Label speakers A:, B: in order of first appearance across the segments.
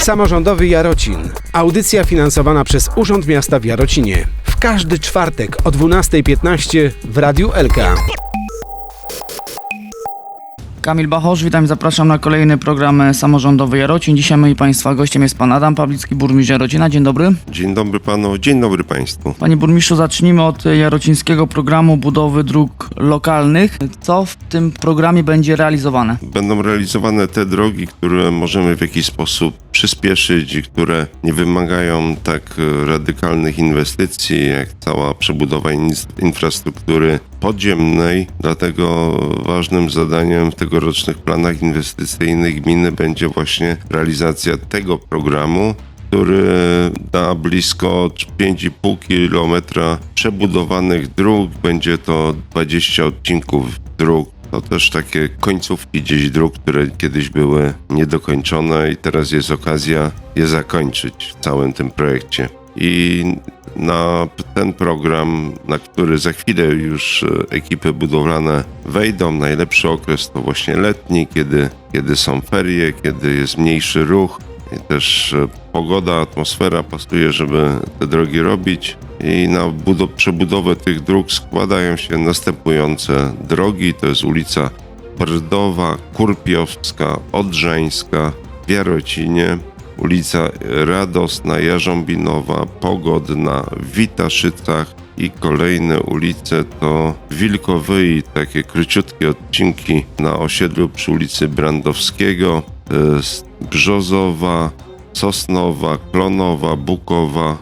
A: Samorządowy Jarocin. Audycja finansowana przez Urząd Miasta w Jarocinie. W każdy czwartek o 12.15 w Radiu Elka.
B: Kamil Bachosz, witam i zapraszam na kolejny program samorządowy Jarocin. Dzisiaj moi Państwa gościem jest Pan Adam Pawlicki, burmistrz Jarocina. Dzień dobry.
C: Dzień dobry panu, dzień dobry państwu.
B: Panie burmistrzu, zacznijmy od jarocińskiego programu budowy dróg lokalnych. Co w tym programie będzie realizowane?
C: Będą realizowane te drogi, które możemy w jakiś sposób przyspieszyć które nie wymagają tak e, radykalnych inwestycji jak cała przebudowa in- infrastruktury podziemnej. Dlatego ważnym zadaniem w tegorocznych planach inwestycyjnych gminy będzie właśnie realizacja tego programu, który da blisko 5,5 kilometra przebudowanych dróg. Będzie to 20 odcinków dróg. To też takie końcówki gdzieś dróg, które kiedyś były niedokończone i teraz jest okazja je zakończyć w całym tym projekcie. I na ten program, na który za chwilę już e, ekipy budowlane wejdą, najlepszy okres to właśnie letni, kiedy, kiedy są ferie, kiedy jest mniejszy ruch, i też e, pogoda, atmosfera pasuje, żeby te drogi robić. I na budo- przebudowę tych dróg składają się następujące drogi. To jest ulica Brdowa, Kurpiowska, Odrzańska, w Jarocinie, ulica Radosna, Jarząbinowa, Pogodna, Witaszycach i kolejne ulice to Wilkowyi, takie króciutkie odcinki na osiedlu przy ulicy Brandowskiego, Brzozowa, Sosnowa, Klonowa, Bukowa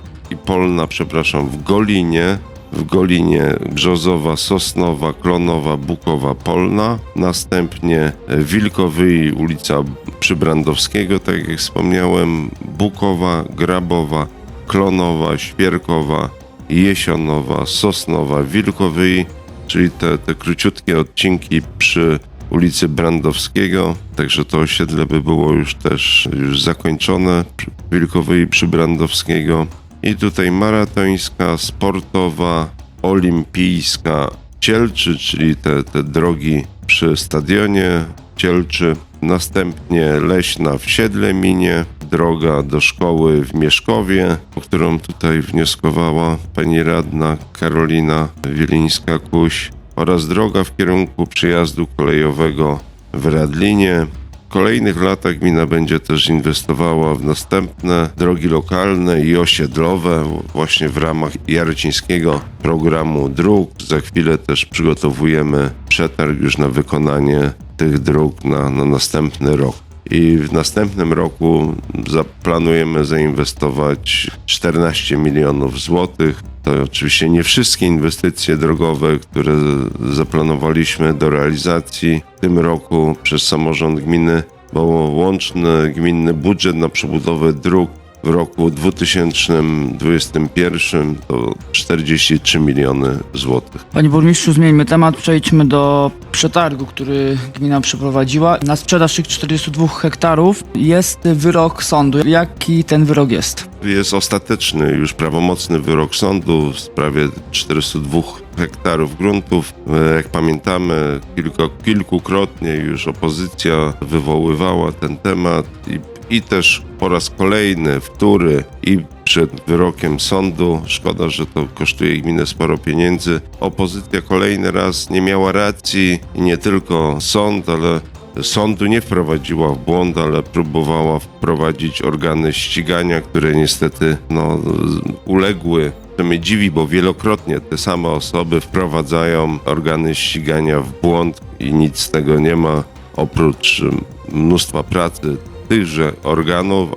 C: Polna, przepraszam, w Golinie. W Golinie Brzozowa, Sosnowa, Klonowa, Bukowa, Polna. Następnie Wilkowy, ulica Przybrandowskiego, tak jak wspomniałem, Bukowa, Grabowa, Klonowa, Świerkowa, Jesionowa, Sosnowa, Wilkowy, czyli te, te króciutkie odcinki przy ulicy Brandowskiego, także to osiedle by było już też już zakończone przy Wilkowej przy Brandowskiego. I tutaj maratońska, sportowa, olimpijska Cielczy, czyli te, te drogi przy stadionie Cielczy. Następnie leśna w Siedleminie, droga do szkoły w Mieszkowie, o którą tutaj wnioskowała pani radna Karolina Wielińska-Kuś oraz droga w kierunku przejazdu kolejowego w Radlinie. Kolejnych latach gmina będzie też inwestowała w następne drogi lokalne i osiedlowe właśnie w ramach jarocińskiego programu dróg. Za chwilę też przygotowujemy przetarg już na wykonanie tych dróg na, na następny rok. I w następnym roku zaplanujemy zainwestować 14 milionów złotych. To oczywiście nie wszystkie inwestycje drogowe, które zaplanowaliśmy do realizacji w tym roku przez samorząd gminy, bo łączny gminny budżet na przebudowę dróg w roku 2021 to 43 miliony złotych.
B: Panie burmistrzu, zmieńmy temat, przejdźmy do przetargu, który gmina przeprowadziła. Na sprzedaż tych 42 hektarów jest wyrok sądu. Jaki ten wyrok jest?
C: Jest ostateczny, już prawomocny wyrok sądu w sprawie 402 hektarów gruntów. Jak pamiętamy, kilko, kilkukrotnie już opozycja wywoływała ten temat i, i też po raz kolejny, wtóry i przed wyrokiem sądu, szkoda, że to kosztuje gminę sporo pieniędzy, opozycja kolejny raz nie miała racji. I nie tylko sąd, ale sądu nie wprowadziła w błąd, ale próbowała wprowadzić organy ścigania, które niestety no, uległy. To mnie dziwi, bo wielokrotnie te same osoby wprowadzają organy ścigania w błąd i nic z tego nie ma, oprócz mm, mnóstwa pracy tychże organów,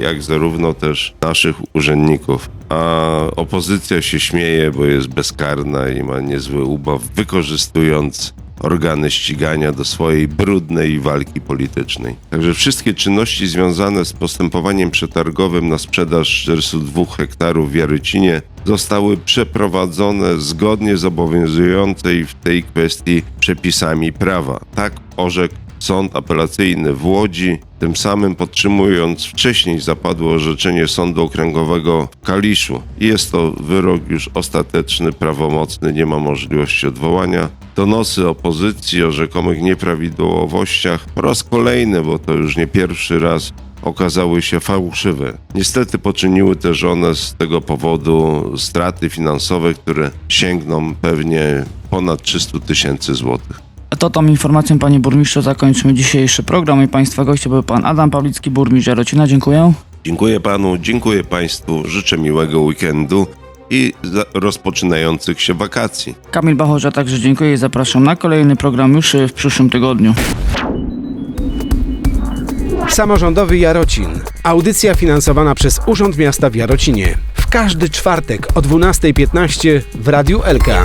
C: jak zarówno też naszych urzędników. A opozycja się śmieje, bo jest bezkarna i ma niezły ubaw, wykorzystując organy ścigania do swojej brudnej walki politycznej. Także wszystkie czynności związane z postępowaniem przetargowym na sprzedaż 402 hektarów w Jarycinie zostały przeprowadzone zgodnie z obowiązującej w tej kwestii przepisami prawa. Tak orzekł Sąd Apelacyjny w Łodzi, tym samym podtrzymując wcześniej zapadłe orzeczenie Sądu Okręgowego w Kaliszu. Jest to wyrok już ostateczny, prawomocny, nie ma możliwości odwołania. Donosy opozycji o rzekomych nieprawidłowościach po raz kolejny, bo to już nie pierwszy raz okazały się fałszywe. Niestety poczyniły też one z tego powodu straty finansowe, które sięgną pewnie ponad 300 tysięcy złotych.
B: To tą informacją, panie burmistrzu, zakończymy dzisiejszy program i państwa goście był pan Adam Pawlicki, burmistrz Jarocina. Dziękuję.
C: Dziękuję panu, dziękuję państwu, życzę miłego weekendu i rozpoczynających się wakacji.
B: Kamil Bachorza także dziękuję i zapraszam na kolejny program już y, w przyszłym tygodniu.
A: Samorządowy Jarocin. Audycja finansowana przez Urząd Miasta w Jarocinie. W każdy czwartek o 12.15 w Radiu Elka.